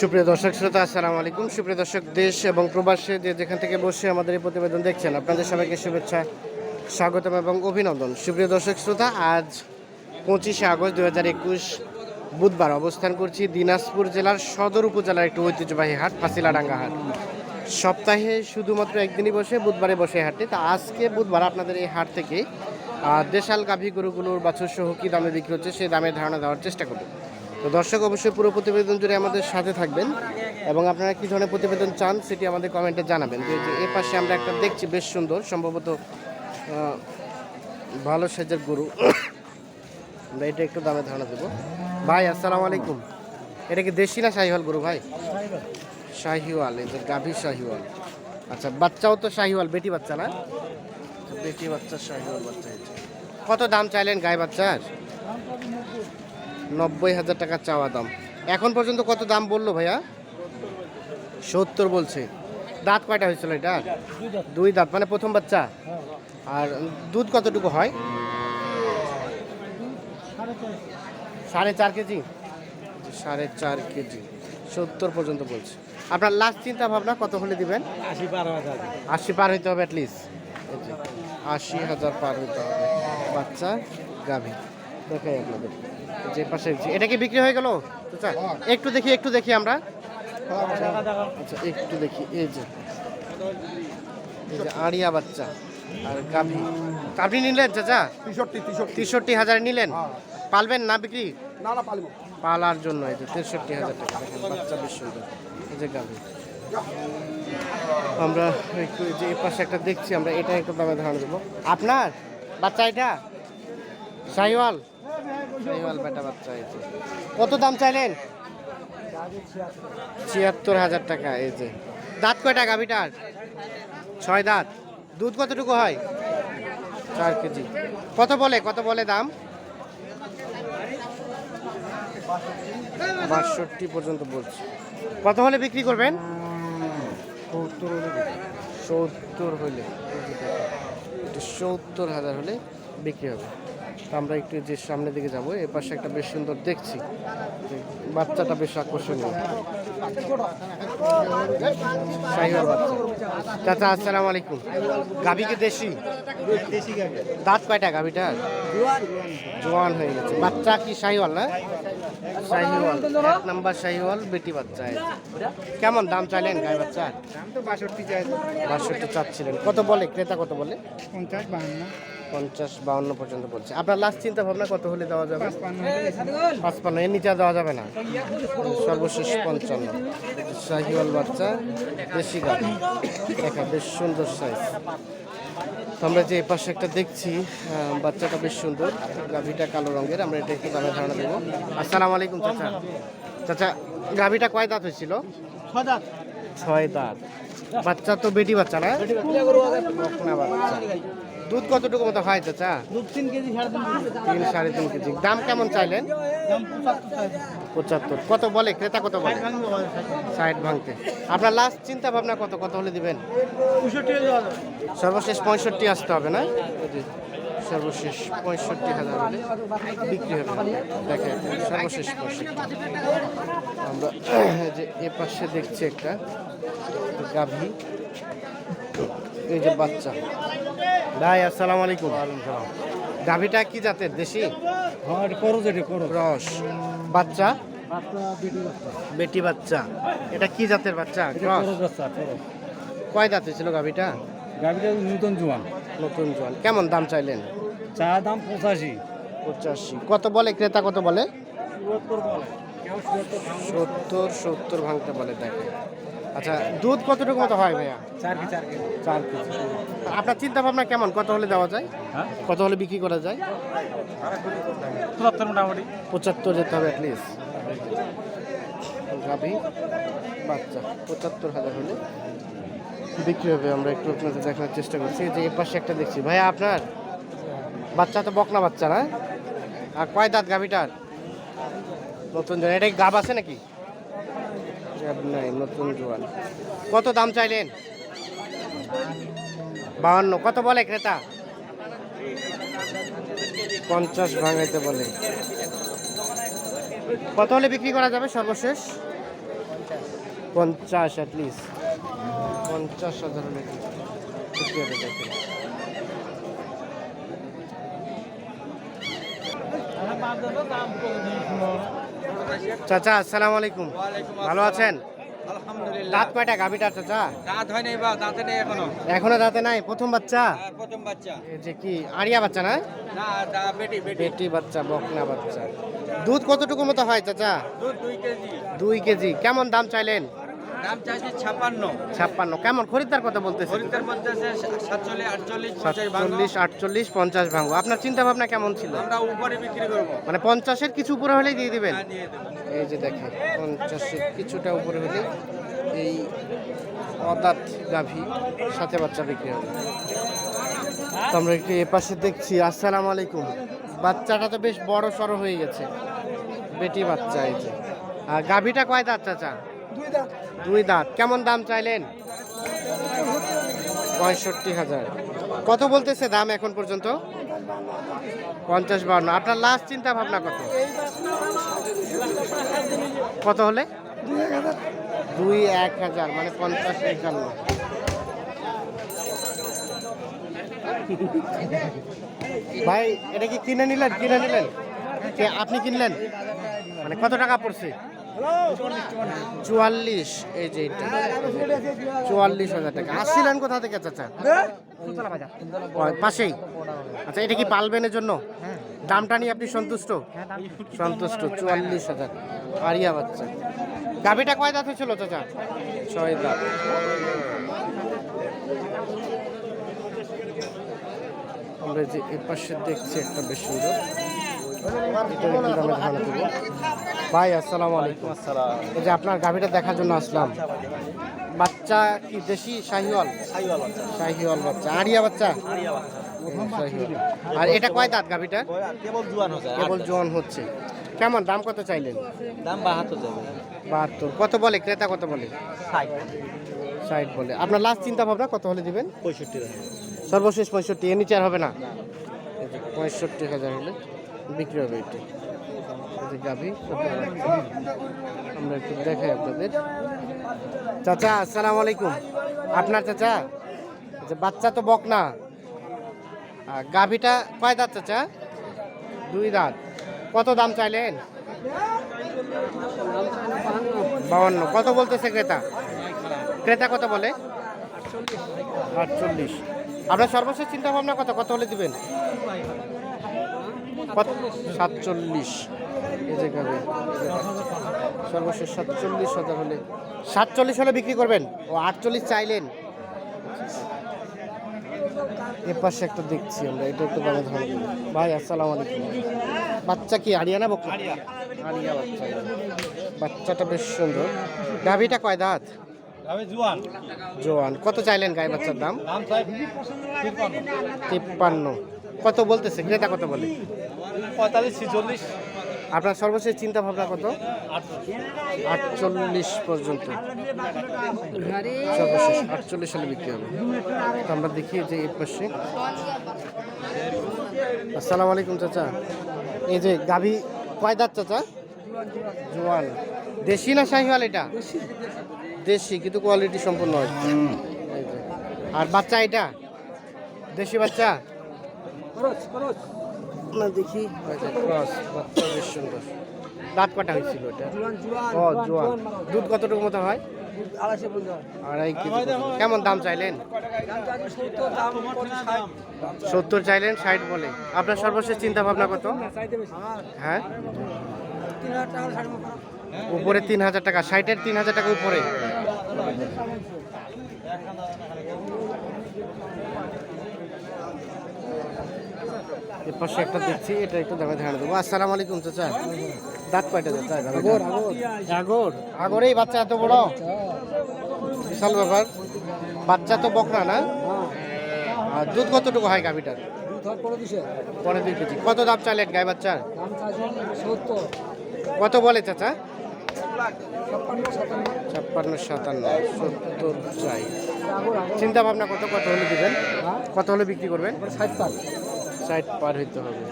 সুপ্রিয় দর্শক শ্রোতা, আসসালামু আলাইকুম। সুপ্রিয় দর্শক, দেশ এবং প্রবাসে যে যেখান থেকে বসে আমাদের এই প্রতিবেদন দেখছেন, আপনাদের সবাইকে শুভেচ্ছা, স্বাগতম এবং অভিনন্দন। সুপ্রিয় দর্শক শ্রোতা, আজ পঁচিশে আগস্ট দু হাজার একুশ বুধবার অবস্থান করছি দিনাজপুর জেলার সদর উপজেলার একটি ঐতিহ্যবাহী হাট, ফাঁসিলাডাঙ্গা হাট। সপ্তাহে শুধুমাত্র একদিনই বসে, বুধবারে বসে হাটটি। তা আজকে বুধবার আপনাদের এই হাট থেকে দেশাল গাভী গরুগুলোর বাছুর সহ কী দামে বিক্রি হচ্ছে, সেই দামের ধারণা দেওয়ার চেষ্টা করব। তো দর্শক অবশ্যই পুরো প্রতিবেদন জুড়ে আমাদের সাথে থাকবেন এবং আপনারা কী ধরনের প্রতিবেদন চান সেটি আমাদের কমেন্টে জানাবেন। তো এই যে এ পাশে আমরা একটা দেখছি বেশ সুন্দর সম্ভবত ভালো সাইজের গরু। আমরা এটা একটু দামে ধারণা দেবো। ভাই আসসালামু আলাইকুম। এটা কি দেশি না শাহিওয়াল গরু ভাই? শাহিওয়াল এই যে গাভী শাহিওয়াল। আচ্ছা বাচ্চাও তো শাহিওয়াল বেটি বাচ্চা না? বেটি বাচ্চা শাহিওয়াল বাচ্চা কত দাম চাইলেন গায়ে বাচ্চার? নব্বই হাজার টাকা চাওয়া দাম। এখন পর্যন্ত কত দাম বলল ভাইয়া? সত্তর বলছে। দাঁত কয়টা হয়েছিল এটা? দুই দাঁত মানে প্রথম বাচ্চা? আর দুধ কতটুকু হয়? সাড়ে চার কেজি? সাড়ে চার কেজি। সত্তর পর্যন্ত বলছে। আপনার লাস্ট চিন্তা ভাবনা কত হলে দিবেন? আশি হাজার আশি পার হইতে হবে অ্যাটলিস্ট আশি হাজার পার হইতে হবে। বাচ্চা গাভী। দেখাই আপনাদের। যে পাশে এটা কি বিক্রি হয়ে গেল? চাচা একটু দেখি একটু দেখি আমরা। আচ্ছা একটু দেখি এই যে। এই যে আড়িয়া বাচ্চা আর গাভী। আপনি নিলেন চাচা? তেষট্টি হাজার নিলেন? পালবেন না বিক্রি? না না পালিব। পালার জন্য এই যে তেষট্টি হাজার টাকা। দেখেন বাচ্চা বেশ সুন্দর। এই যে গাভী। আমরা একটু যে পাশে একটা দেখছি আমরা এটা একটু দামে ধারণা দেবো। আপনার বাচ্চা এটা? শাহিওয়াল? শাহিওয়াল বেটা বাচ্চা এই যে। কত দাম চাইলেন? ছিয়াত্তর হাজার টাকা এই যে। দাঁত কয়টা গাভিটার ছয় দাঁত। দুধ কতটুকু হয়? চার কেজি। কত বলে কত বলে দাম? বাষট্টি পর্যন্ত বলছি। কত হলে বিক্রি করবেন? সত্তর হলে সত্তর হলে। সত্তর হাজার হলে বিক্রি হবে। তো আমরা একটু যে সামনের দিকে যাব এ পাশে একটা বেশ সুন্দর দেখছি বাচ্চাটা বেশ আকর্ষণীয়। চাচা আসসালামু আলাইকুম। গাভী কি দেশি? দাঁত কয়টা গাভীটার? জোয়ান হয়ে গেছে। বাচ্চা কি শাহিওয়াল না? শাহিওয়াল এক নাম্বার শাহিওয়াল বেটি বাচ্চা কেমন দাম চাইলেন গায়ে বাচ্চা? দাম তো বাষট্টি চাই। বাষট্টি চাচ্ছিলেন। কত বলে? ক্রেতা কত বলে? পঞ্চাশ বাহান্ন। পঞ্চাশ বাউন্ন পর্যন্ত বলছে। আপনার লাস্ট চিন্তা ভাবনা কত হলে দেওয়া যাবে? পাঁচপান্ন, এর নিচে দেওয়া যাবে না। সর্বশেষ পঞ্চান্ন। শাহিওয়াল বাচ্চা, দেশি গাড়ি। দেখা বেশ সুন্দর সাইজ আমরা যে পাশে একটা দেখছি বাচ্চাটা বেশ সুন্দর। গাভিটা কালো রঙের, আমরা এটা একটু দামে ধারণা দেবো। আসসালামু আলাইকুম, চাচা। চাচা, গাভিটা কয় দাঁত হয়েছিল? ছয় দাঁত। বাচ্চা তো বেটি বাচ্চা না? বাচ্চা। দুধ কতটুকু মতো হয় চাচা দু তিন কেজি সাড়ে তিন কেজি। সাড়ে তিন কেজি। দাম কেমন চাইলেন? পঁচাত্তর কত বলে? ক্রেতা কত বলে? ষাট ভাঙতে আপনার লাস্ট চিন্তা ভাবনা কত? কত হলে দিবেন? সর্বশেষ পঁয়ষট্টি আসতে হবে না? সর্বশেষ পঁয়ষট্টি হাজার হলে বিক্রি হবে। দেখেন সর্বশেষ পঁয়ষট্টি। আমরা যে এ পাশে দেখছি একটা গাভী। এই যে বাচ্চা। ভাই আসসালামু আলাইকুম। গাভীটা কি জাতের দেশি? হ্যাঁ এটা করো যেটা করো রস বাচ্চা? বেটি বাচ্চা। এটা কি জাতের বাচ্চা? কয় দাঁতে ছিল গাভীটা? গাড়িটা নতুন জোয়ান। নতুন জোয়ান। কেমন দাম চাইলেন? চা দাম পঁচাশি। পঁচাশি। কত বলে? ক্রেতা কত বলে? সত্তর সত্তর ভাঙতে বলে দেখে আচ্ছা দুধ কতটুকু মতো হয় ভাইয়া? চার কি চার কেজি। চার কেজি। আপনার চিন্তা ভাবনা কেমন? কত হলে দেওয়া যায়? হ্যাঁ? কত হলে বিক্রি করা যায়? মোটামুটি। পঁচাত্তর যেতে হবে অ্যাটলিস্ট গাভী বাচ্চা পঁচাত্তর হাজার হলে বিক্রি হবে। আমরা একটু আপনাদের দেখানোর চেষ্টা করছি। যে এর পাশে একটা দেখছি। ভাইয়া আপনার? বাচ্চা তো বকনা বাচ্চা না? আর কয় দাঁত গাভীটার? নতুন জোয়ান এটা গাব আছে নাকি? নাই নতুন জোয়ান। কত দাম চাইলেন? বাহান্ন কত বলে ক্রেতা? পঞ্চাশ ভাঙাইতে বলে। কত হলে বিক্রি করা যাবে সর্বশেষ? পঞ্চাশ অ্যাটলিস্ট পঞ্চাশ হাজার হলে বিক্রি হবে দেখেন চাচা আসসালামু আলাইকুম। ভালো আছেন? দাঁত কয়টা গাভিটার চাচা? দাঁত হয় নাই বা দাঁতে নেই এখনও। এখনও দাঁতে নাই? প্রথম বাচ্চা? প্রথম বাচ্চা। যে কি আড়িয়া বাচ্চা না? না বেটি বাচ্চা বকনা বাচ্চা। দুধ কতটুকু মতো হয় চাচা? দুধ দুই কেজি। দুই কেজি। কেমন দাম চাইলেন? দাম চাইছি ছাপান্ন ছাপ্পান্ন। কেমন? খরিদ্দার কত বলতেছে? খরিদ্দার আছে সাতচল্লিশ আটচল্লিশ সাতচল্লিশ আটচল্লিশ পঞ্চাশ ভাঙবো। আপনার চিন্তা ভাবনা কেমন ছিল? আমরা উপরে বিক্রি করব। মানে পঞ্চাশের কিছু উপরে হলেই দিয়ে দিবেন? হ্যাঁ, এই যে দেখেন পঞ্চাশের কিছুটা উপরে হলে এই অদাত গাভী সাথে বাচ্চা বিক্রি হবে। তো আমরা একটু এপাশে দেখছি আসসালামু আলাইকুম। বাচ্চাটা তো বেশ বড় সড়ো হয়ে গেছে। বেটি বাচ্চা এই যে। আর গাভীটা কয় দাঁত চাচা? দুই দাঁত। কেমন দাম চাইলেন? পঁয়ষট্টি হাজার। কত বলতেছে দাম এখন পর্যন্ত? পঞ্চাশ বান্ন আপনার লাস্ট চিন্তা ভাবনা কত? কত হলে? দুই এক হাজার। মানে পঞ্চাশ একান্ন। ভাই, এটা কি কিনে নিলেন? কিনে নিলেন? আপনি কিনলেন? মানে কত টাকা পড়ছে? চুয়াল্লিশ এই যে চুয়াল্লিশ হাজার টাকা। আসছিলেন কোথা থেকে চাচা? পাশেই। আচ্ছা এটা কি পালবেনের জন্য দামটা নিয়ে আপনি সন্তুষ্ট? সন্তুষ্ট চুয়াল্লিশ হাজার। আরিয়া বাচ্চা। গাভিটা কয় দাঁত হয়েছিল চাচা? ছয় দাঁত। আমরা যে এ পাশে দেখছি একটা বেশ সুন্দর। ভাই আসসালামু আলাইকুম। আসসালাম এই যে আপনার গাভিটা দেখার জন্য আসলাম। বাচ্চা কি দেশি শাহিওয়াল? শাহিওয়াল বাচ্চা। আড়িয়া বাচ্চা? আর এটা কয় দাঁত গাভিটা কেবল জুয়ান হচ্ছে। কেবল জোয়ান হচ্ছে কেমন দাম কত চাইলেন? দাম বাহাত্তর। যাবে বাহাত্তর কত বলে? ক্রেতা কত বলে? ষাট বলে। আপনার লাস্ট চিন্তা ভাবনা কত হলে দিবেন? পঁয়ষট্টি সর্বশেষ পঁয়ষট্টি এর নিচে আর হবে না? পঁয়ষট্টি হাজার হলে। বিক্রি হবে এটি। গাভি আমরা একটু দেখাই আপনাদের। চাচা, আসসালামু আলাইকুম। আপনার চাচা? যে বাচ্চা তো বক না। গাভিটা কয় দাঁত চাচা? দুই দাঁত। কত দাম চাইলেন? বাউন্ন। কত বলতেছে ক্রেতা? ক্রেতা কত বলে? আটচল্লিশ। আপনার সর্বশেষ চিন্তা ভাবনা কত? কত হলে দিবেন? সাতচল্লিশ। এই যে গাবে সর্বশেষ সাতচল্লিশ হাজার হলে। সাতচল্লিশ হলে বিক্রি করবেন? ও আটচল্লিশ চাইলেন। এ পাশে একটা দেখছি আমরা এটা একটু ধারণা দেবো ভাই আসসালামু আলাইকুম। বাচ্চা কি আরিয়া না বকু আরিয়া বাচ্চা। বাচ্চাটা বেশ সুন্দর। গাভিটা কয় দাঁত? আমি জোয়ান। কত চাইলেন গায়ে বাচ্চার দাম? তিপ্পান্ন। কত বলতেছে? ক্রেতা কত বলে? পঁয়তাল্লিশ ছিচল্লিশ। আপনার সর্বশেষ চিন্তা ভাবনা কত? আটচল্লিশ পর্যন্ত। সর্বশেষ আটচল্লিশ সালে বিক্রি হবে। তো আমরা দেখি যে এই পাশে। আসসালামু আলাইকুম চাচা। এই যে গাভী কয় দাঁত চাচা? জোয়ান। দেশি না শাহিওয়াল এটা? দেশি কিন্তু কোয়ালিটি সম্পূর্ণ হয়। আর বাচ্চা এটা? দেশি বাচ্চা? না দেখি। বেশ সুন্দর। দাঁত কটা হয়েছিল এটা। ও জোয়ান। দুধ কতটুকু মতো হয়? আড়াই কেজি কেমন দাম চাইলেন? সত্তর চাইলেন ষাট বলে আপনার সর্বশেষ চিন্তা ভাবনা কত হ্যাঁ? উপরে তিন হাজার টাকা ষাটের তিন হাজার টাকা উপরে। এর পাশে একটা দেখছি এটা একটু দামে ধ্যান দেবো আসসালামু আলাইকুম চাচা। দাঁত কয়টা চাচা? আগর আগর। আগর? এই বাচ্চা এত বড়? বিশাল ব্যাপার। বাচ্চা তো বকরা না? আর দুধ কতটুকু হয় গাভিটার? পরে দুই কেজি। কত দাম চাইলেন গাই বাচ্চার? কত বলে চাচা? ছাপ্পান্ন সাতান্ন। সত্তর চাই। চিন্তা ভাবনা কত কত হলে দিবেন? কত হলে বিক্রি করবেন? ষাট পার হইতে হবে।